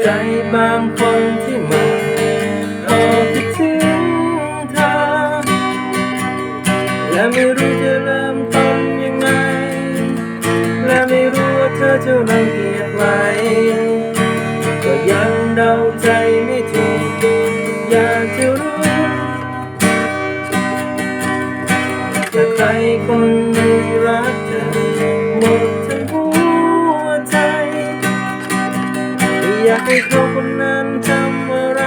ใจบางคนที่มันเอาคิดถึงเธอ และไม่รู้จะเริ่มต้นยังไง และไม่รู้ว่าเธอจะรังเกียจไหมก็ยังเดาใจไม่ถูกอยากจะรู้จะใครคนหนึ่รัก ให้เขาคนนั้นทำอะไร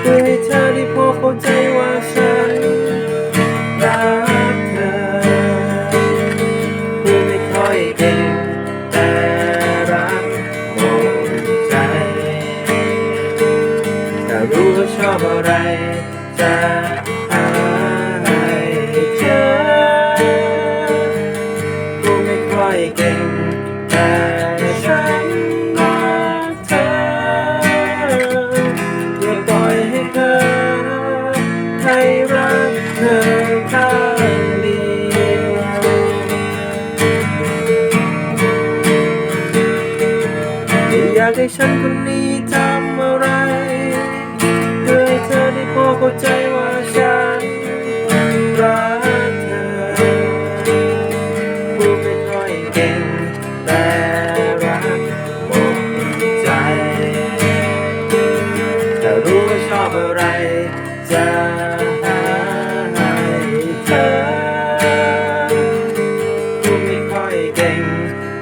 เพื่อให้เธอได้พอเข้าใจว่าฉันรักเธอพูดไม่ค่อยเก่งแต่รักหมดใจถ้ารู้ว่าชอบอะไรจะหาให้เจอพูดไม่ค่อยเก่งแต่ อยากให้ฉันคนนี้ทำอะไรเพื่อให้เธอได้พอเข้าใจว่าฉันรักเธอพูดไม่ค่อยเก่งแต่รักหมดใจถ้ารู้ว่าชอบอะไรจะให้เธอพูดไม่ค่อยเก่ง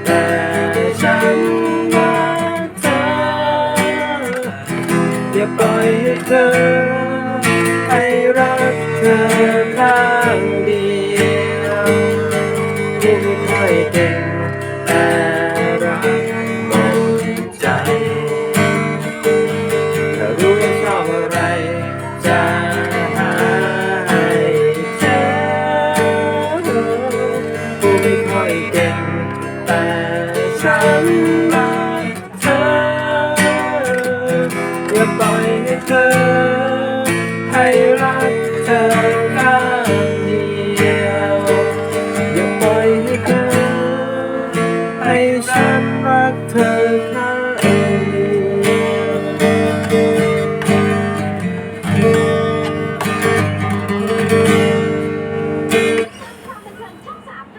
แต่ฉัน ปล่อยให้เธอให้รักเธอข้างเดียวยิ่งค่อยเก่งแต่รักหมดใจถ้ารู้ว่าชอบอะไรจะหาให้เธอผู้ไม่ค่อยเก่งแต่ฉัน เธอ ให้รักเธอข้างเดียว อย่าปล่อยให้เธอ ให้ฉันรักเธอข้า